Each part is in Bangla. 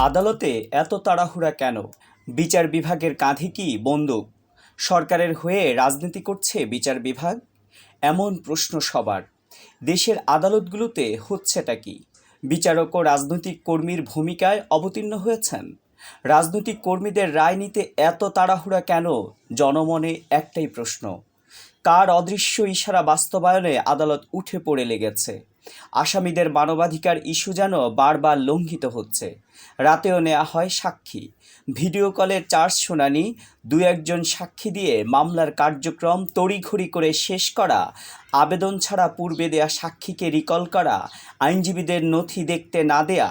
আদালতে এত তাড়াহুড়া কেন? বিচার বিভাগের কাঁধে কি বন্দুক? সরকারের হয়ে রাজনীতি করছে বিচার বিভাগ? এমন প্রশ্ন সবার। দেশের আদালতগুলোতে হচ্ছেটা কি? বিচারক ও রাজনৈতিক কর্মীর ভূমিকায় অবতীর্ণ হয়েছেন? রাজনৈতিক কর্মীদের রায় নিতে এত তাড়াহুড়া কেন? জনমনে একটাই প্রশ্ন। কার অদৃশ্য ইশারা বাস্তবায়নে আদালত উঠে পড়ে লেগেছে? আসামিদের মানবাধিকার ইস্যু যেন বারবার লঙ্ঘিত হচ্ছে। রাতেও নেওয়া হয় সাক্ষী। ভিডিও কলে চার্জ শুনানি দু একজন সাক্ষী দিয়ে মামলার কার্যক্রম তড়িঘড়ি করে শেষ করা, আবেদন ছাড়া পূর্বে দেয়া সাক্ষীকে রিকল করা, আইনজীবীদের নথি দেখতে না দেয়া,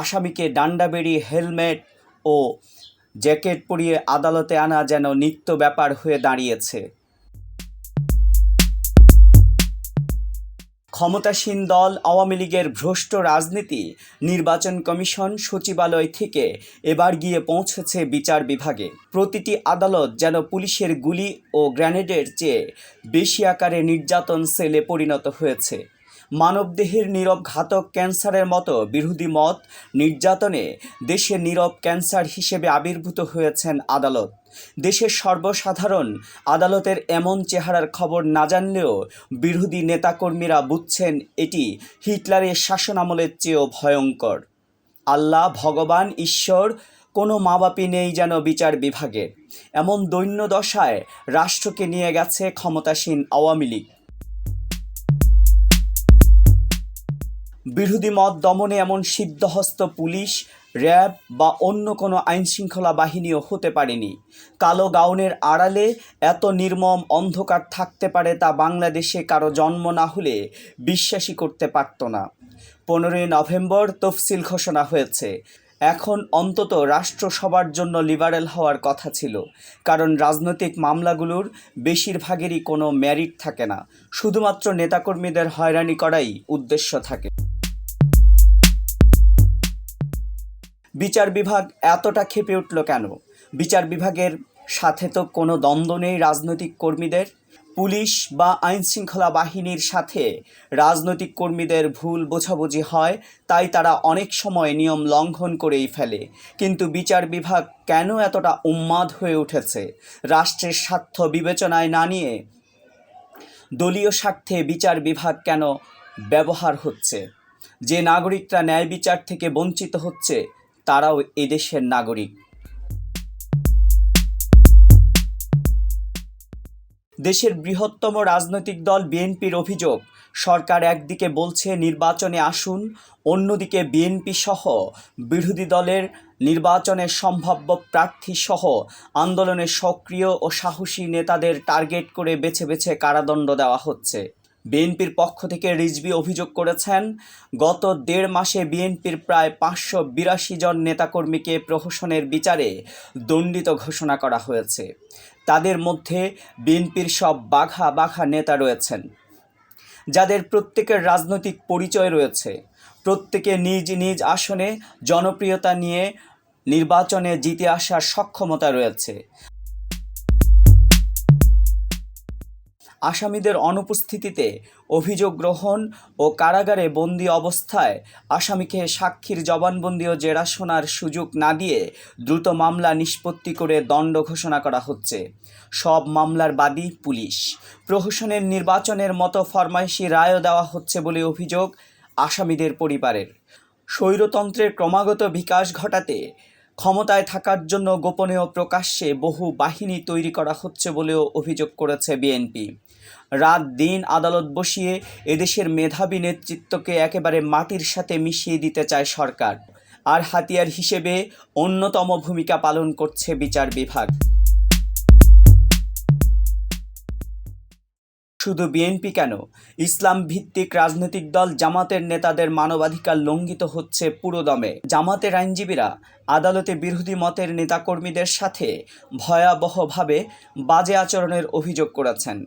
আসামিকে ডান্ডা বেরিয়ে হেলমেট ও জ্যাকেট পরিয়ে আদালতে আনা যেন নিত্য ব্যাপার হয়ে দাঁড়িয়েছে। ক্ষমতাসীন দল আওয়ামী লীগের ভ্রষ্ট রাজনীতি নির্বাচন কমিশন সচিবালয় থেকে এবার গিয়ে পৌঁছেছে বিচার বিভাগে। প্রতিটি আদালত যেন পুলিশের গুলি ও গ্রেনেডের চেয়ে বেশি আকারে নির্যাতন সেলে পরিণত হয়েছে। মানবদেহের নীরব ঘাতক ক্যান্সারের মতো বিরোধী মত নির্যাতনে দেশে নীরব ক্যান্সার হিসেবে আবির্ভূত হয়েছেন আদালত। দেশের সর্বসাধারণ আদালতের এমন চেহারার খবর না জানলেও বিরোধী নেতাকর্মীরা বুঝছেন এটি হিটলারের শাসনামলের চেয়েও ভয়ঙ্কর। আল্লাহ, ভগবান, ঈশ্বর, কোনো মা বাপি নেই যেন বিচার বিভাগের। এমন দৈন্য দশায় রাষ্ট্রকে নিয়ে গেছে ক্ষমতাসীন আওয়ামী লীগ। বিরোধী মত দমনে এমন সিদ্ধহস্ত পুলিশ, র্যাব বা অন্য কোনো আইনশৃঙ্খলা বাহিনীও হতে পারেনি। কালো গাউনের আড়ালে এত নির্মম অন্ধকার থাকতে পারে তা বাংলাদেশে কারও জন্ম না হলে বিশ্বাসই করতে পারত না। পনেরোই নভেম্বর তফসিল ঘোষণা হয়েছে। এখন অন্তত রাষ্ট্র সবার জন্য লিবারেল হওয়ার কথা ছিল, কারণ রাজনৈতিক মামলাগুলোর বেশিরভাগেরই কোনো ম্যারিট থাকে না। শুধুমাত্র নেতাকর্মীদের হয়রানি করাই উদ্দেশ্য থাকে। বিচার বিভাগ এতটা খেপে উঠল কেন? বিচার বিভাগের সাথে তো কোনো দ্বন্দ্ব নেই রাজনৈতিক কর্মীদের। পুলিশ বা আইন শৃঙ্খলা বাহিনীর সাথে রাজনৈতিক কর্মীদের ভুল বোঝাবুঝি হয়, তাই তারা অনেক সময় নিয়ম লঙ্ঘন করেই ফেলে। কিন্তু বিচার বিভাগ কেন এতটা উন্মাদ হয়ে উঠেছে? রাষ্ট্রের স্বার্থ বিবেচনায় না নিয়ে দলীয় স্বার্থে বিচার বিভাগ কেন ব্যবহার হচ্ছে? যে নাগরিকরা ন্যায় বিচার থেকে বঞ্চিত হচ্ছে, তারাও এদেশের নাগরিক। দেশের বৃহত্তম রাজনৈতিক দল বিএনপির অভিযোগ, সরকার একদিকে বলছে নির্বাচনে আসুন, অন্যদিকে বিএনপি সহ বিরোধী দলের নির্বাচনের সম্ভাব্য প্রার্থী সহ আন্দোলনের সক্রিয় ও সাহসী নেতাদের টার্গেট করে বেছে বেছে কারাদণ্ড দেওয়া হচ্ছে। বিএনপির পক্ষ থেকে রিজভি অভিযোগ করেছেন, গত দেড় মাসে বিএনপির প্রায় পাঁচশো বিরাশি জন নেতাকর্মীকে প্রহসনের বিচারে দণ্ডিত ঘোষণা করা হয়েছে। তাদের মধ্যে বিএনপির সব বাঘা বাঘা নেতা রয়েছেন। যাদের প্রত্যেকের রাজনৈতিক পরিচয় রয়েছে। প্রত্যেকে নিজ নিজ আসনে জনপ্রিয়তা নিয়ে নির্বাচনে জিতে আসার সক্ষমতা রয়েছে। আসামিদের অনুপস্থিতিতে অভিযোগ গ্রহণ ও কারাগারে বন্দি অবস্থায় আসামিকে সাক্ষীর জবানবন্দি ও জেরা শোনার সুযোগ না দিয়ে দ্রুত মামলা নিষ্পত্তি করে দণ্ড ঘোষণা করা হচ্ছে। সব মামলার বাদী পুলিশ। প্রহসনের নির্বাচনের মতো ফরমাইশি রায়ও দেওয়া হচ্ছে বলে অভিযোগ আসামিদের পরিবারের। স্বৈরতন্ত্রের ক্রমাগত বিকাশ ঘটাতে ক্ষমতায় থাকার জন্য গোপনে ও প্রকাশ্যে বহু বাহিনী তৈরি করা হচ্ছে বলেও অভিযোগ করেছে বিএনপি। রাত দিন আদালত বসিয়ে এদেশের মেধাবী নেতৃত্বকে একেবারে মাটির সাথে মিশিয়ে দিতে চায় সরকার। আর হাতিয়ার হিসেবে অন্যতম ভূমিকা পালন করছে বিচার বিভাগ। শুধু বিএনপি কেন? ইসলাম ভিত্তিক রাজনৈতিক দল জামাতের নেতাদের মানবাধিকার লঙ্ঘিত হচ্ছে পুরোদমে। জামাতের আইনজীবীরা আদালতে বিরোধী মতের নেতাকর্মীদের সাথে ভয়াবহভাবে বাজে আচরণের অভিযোগ করেছেন।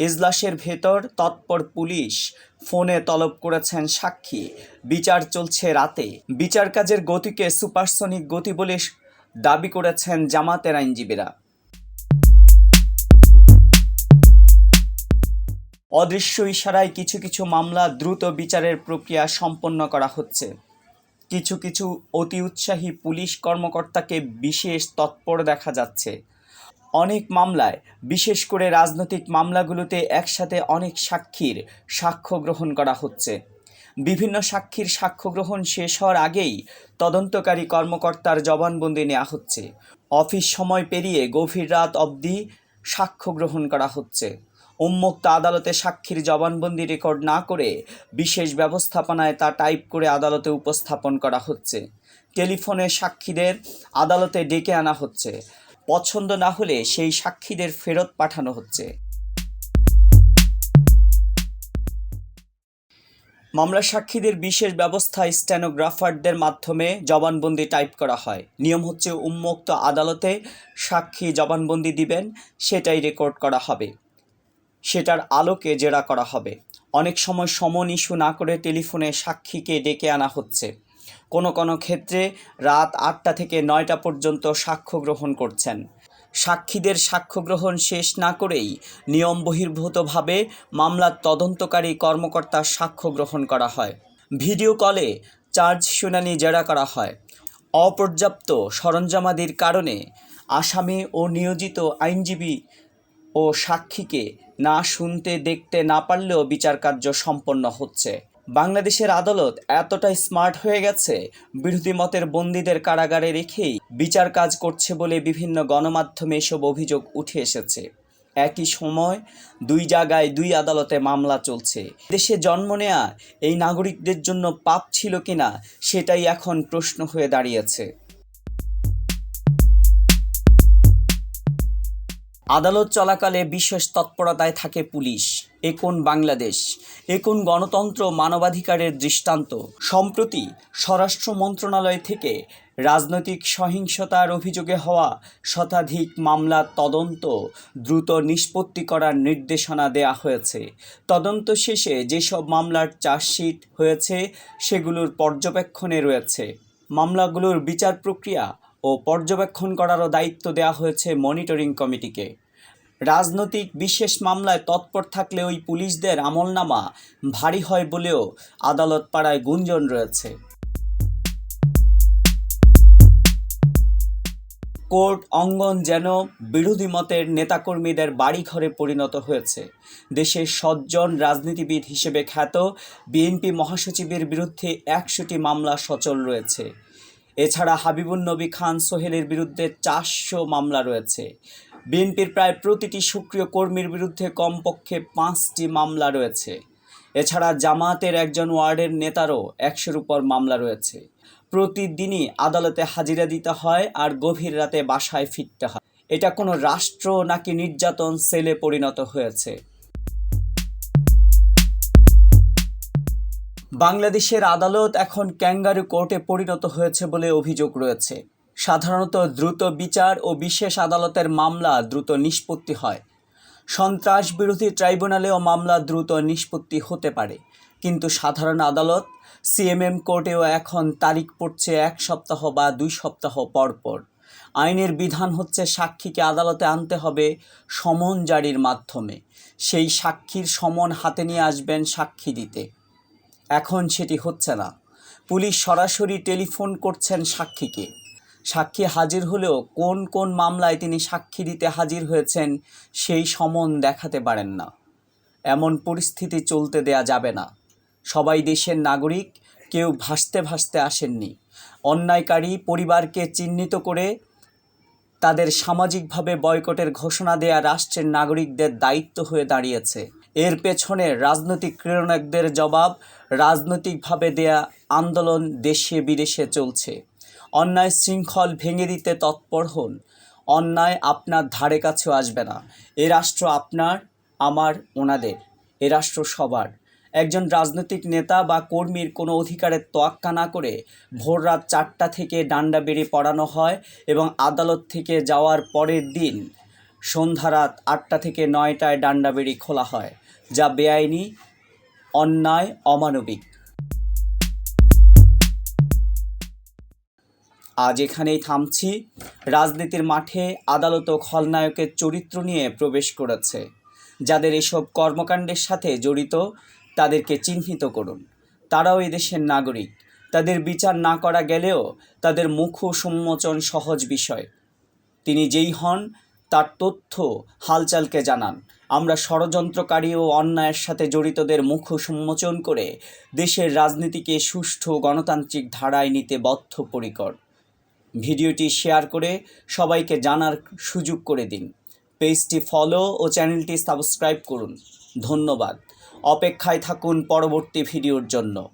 এজলাসের ভেতর তৎপর পুলিশ ফোনে তলব করেছেন সাক্ষী। বিচার চলছে রাতে। বিচার কাজের গতিকে সুপারসনিক গতি বলে দাবি করেছেন জামাতের আইনজীবীরা। অদৃশ্য ইশারায় কিছু কিছু মামলা দ্রুত বিচারের প্রক্রিয়া সম্পন্ন করা হচ্ছে। কিছু কিছু অতি উৎসাহী পুলিশ কর্মকর্তাকে বিশেষ তৎপর দেখা যাচ্ছে। অনেক মামলায়, বিশেষ করে রাজনৈতিক মামলাগুলোতে একসাথে অনেক সাক্ষীর সাক্ষ্য গ্রহণ করা হচ্ছে। বিভিন্ন সাক্ষীর সাক্ষ্য গ্রহণ শেষ হওয়ার আগেই তদন্তকারী কর্মকর্তার জবানবন্দি নেওয়া হচ্ছে। অফিস সময় পেরিয়ে গভীর রাত অবধি সাক্ষ্য গ্রহণ করা হচ্ছে। উন্মুক্ত আদালতে সাক্ষীর জবানবন্দি রেকর্ড না করে বিশেষ ব্যবস্থাপনায় তা টাইপ করে আদালতে উপস্থাপন করা হচ্ছে। টেলিফোনে সাক্ষীদের আদালতে ডেকে আনা হচ্ছে। পছন্দ না হলে সেই সাক্ষীদের ফেরত পাঠানো হচ্ছে। মামলা সাক্ষীদের বিশেষ ব্যবস্থা স্ট্যানোগ্রাফারদের মাধ্যমে জবানবন্দি টাইপ করা হয়। নিয়ম হচ্ছে উন্মুক্ত আদালতে সাক্ষী জবানবন্দি দিবেন, সেটাই রেকর্ড করা হবে। সেটার আলোকে জেরা করা হবে। অনেক সময় সমন ইস্যু না করে টেলিফোনে সাক্ষীকে ডেকে আনা হচ্ছে। কোনো কোনো ক্ষেত্রে রাত আটটা থেকে নয়টা পর্যন্ত সাক্ষ্য গ্রহণ করছেন। সাক্ষীদের সাক্ষ্য গ্রহণ শেষ না করেই নিয়ম বহির্ভূতভাবে মামলার তদন্তকারী কর্মকর্তার সাক্ষ্য গ্রহণ করা হয়। ভিডিও কলে চার্জ শুনানি জেরা করা হয়। অপর্যাপ্ত সরঞ্জামাদির কারণে আসামি ও নিয়োজিত আইনজীবী ও সাক্ষীকে না শুনতে, দেখতে না পারলেও বিচার কার্য সম্পন্ন হচ্ছে। বাংলাদেশের আদালত এতটাই স্মার্ট হয়ে গেছে, বিরোধী মতের বন্দীদের কারাগারে রেখেই বিচার কাজ করছে বলে বিভিন্ন গণমাধ্যমে এসব অভিযোগ উঠে এসেছে। একই সময় দুই জায়গায় দুই আদালতে মামলা চলছে। দেশে জন্ম নেয়া এই নাগরিকদের জন্য পাপ ছিল কিনা, সেটাই এখন প্রশ্ন হয়ে দাঁড়িয়েছে। আদালত চলাকালে বিশেষ তৎপরতায় থাকে পুলিশ। এ কোন বাংলাদেশ, এ কোন গণতন্ত্র মানবাধিকারের দৃষ্টান্ত। সম্প্রতি স্বরাষ্ট্র মন্ত্রণালয় থেকে রাজনৈতিক সহিংসতার অভিযোগে হওয়া শতাধিক মামলার তদন্ত দ্রুত নিষ্পত্তি করার নির্দেশনা দেয়া হয়েছে। তদন্ত শেষে যেসব মামলার চার্জশিট হয়েছে, সেগুলোর পর্যবেক্ষণে রয়েছে। মামলাগুলোর বিচার প্রক্রিয়া ও পর্যবেক্ষণ করারও দায়িত্ব দেওয়া হয়েছে মনিটরিং কমিটিকে। রাজনৈতিক বিশেষ মামলায় তৎপর থাকলে ওই পুলিশদের আমলনামা ভারী হয় বলেও আদালত পাড়ায় গুঞ্জন রয়েছে। কোর্ট অঙ্গন যেন বিরোধী মতের নেতাকর্মীদের বাড়িঘরে পরিণত হয়েছে। দেশের সজ্জন রাজনীতিবিদ হিসেবে খ্যাত বিএনপি মহাসচিবের বিরুদ্ধে একশোটি মামলা সচল রয়েছে। এছাড়া হাবিবুন নবী খান সোহেলের বিরুদ্ধে চারশো মামলা রয়েছে। বিএনপির প্রায় প্রতিটি সক্রিয় কর্মীর বিরুদ্ধে কমপক্ষে পাঁচটি মামলা রয়েছে। এছাড়া জামায়াতের একজন ওয়ার্ডের নেতারও একশোর উপর মামলা রয়েছে। প্রতিদিনই আদালতে হাজিরা দিতে হয় আর গভীর রাতে বাসায় ফিরতে হয়। এটা কোনো রাষ্ট্র নাকি নির্যাতন সেলে পরিণত হয়েছে। বাংলাদেশের আদালত এখন ক্যাঙ্গারু কোর্টে পরিণত হয়েছে বলে অভিযোগ রয়েছে। সাধারণত দ্রুত বিচার ও বিশেষ আদালতের মামলা দ্রুত নিষ্পত্তি হয়। সন্ত্রাস বিরোধী ট্রাইব্যুনালেও মামলা দ্রুত নিষ্পত্তি হতে পারে। কিন্তু সাধারণ আদালত, সিএমএম কোর্টেও এখন তারিখ পড়ছে এক সপ্তাহ বা দুই সপ্তাহ পর পর আইনের বিধান হচ্ছে সাক্ষীকে আদালতে আনতে হবে সমন জারির মাধ্যমে। সেই সাক্ষীর সমন হাতে নিয়ে আসবেন সাক্ষী দিতে। এখন সেটি হচ্ছে না। পুলিশ সরাসরি টেলিফোন করছেন সাক্ষীকে। সাক্ষী হাজির হলেও কোন কোন মামলায় তিনি সাক্ষী দিতে হাজির হয়েছেন সেই সমন দেখাতে পারেন না। এমন পরিস্থিতি চলতে দেয়া যাবে না। সবাই দেশের নাগরিক, কেউ ভাসতে ভাসতে আসেননি। অন্যায়কারী পরিবারকে চিহ্নিত করে তাদের সামাজিকভাবে বয়কটের ঘোষণা দেয়া রাষ্ট্রের নাগরিকদের দায়িত্ব হয়ে দাঁড়িয়েছে। এর পেছনে রাজনৈতিক ক্রীড়নকদের জবাব, রাজনৈতিকভাবে দেয়া আন্দোলন দেশে বিদেশে চলছে। অন্যায় শৃঙ্খল ভেঙে দিতে তৎপর হন। অন্যায় আপনার ধারে কাছেও আসবে না। এ রাষ্ট্র আপনার, আমার, ওনাদের। এ রাষ্ট্র সবার। একজন রাজনৈতিক নেতা বা কর্মীর কোনো অধিকারের তোয়াক্কা না করে ভোর রাত চারটা থেকে ডান্ডা বেড়ে পড়ানো হয় এবং আদালত থেকে যাওয়ার পরের দিন সন্ধ্যা রাত আটটা থেকে নয়টায় ডান্ডা বেড়ি খোলা হয়। যা বেআইনি, অন্যায়, অমানবিক। আজ এখানেই থামছি। রাজনীতির মাঠে আদালত ও খলনায়কের চরিত্র নিয়ে প্রবেশ করেছে। যাদের এসব কর্মকাণ্ডের সাথে জড়িত, তাদেরকে চিহ্নিত করুন। তারাও এদেশের নাগরিক। তাদের বিচার না করা গেলেও তাদের মুখ সম্মোচন সহজ বিষয়। তিনি যেই হন, তার তথ্য হালচালকে জানান। আমরা ষড়যন্ত্রকারী ও অন্যায়ের সাথে জড়িতদের মুখ সম্মোচন করে দেশের রাজনীতিকে সুষ্ঠু গণতান্ত্রিক ধারায় নিতে বদ্ধপরিকর। ভিডিওটি শেয়ার করে সবাইকে জানার সুযোগ করে দিন। পেজটি ফলো ও চ্যানেলটি সাবস্ক্রাইব করুন। ধন্যবাদ। অপেক্ষায় থাকুন পরবর্তী ভিডিওর জন্য।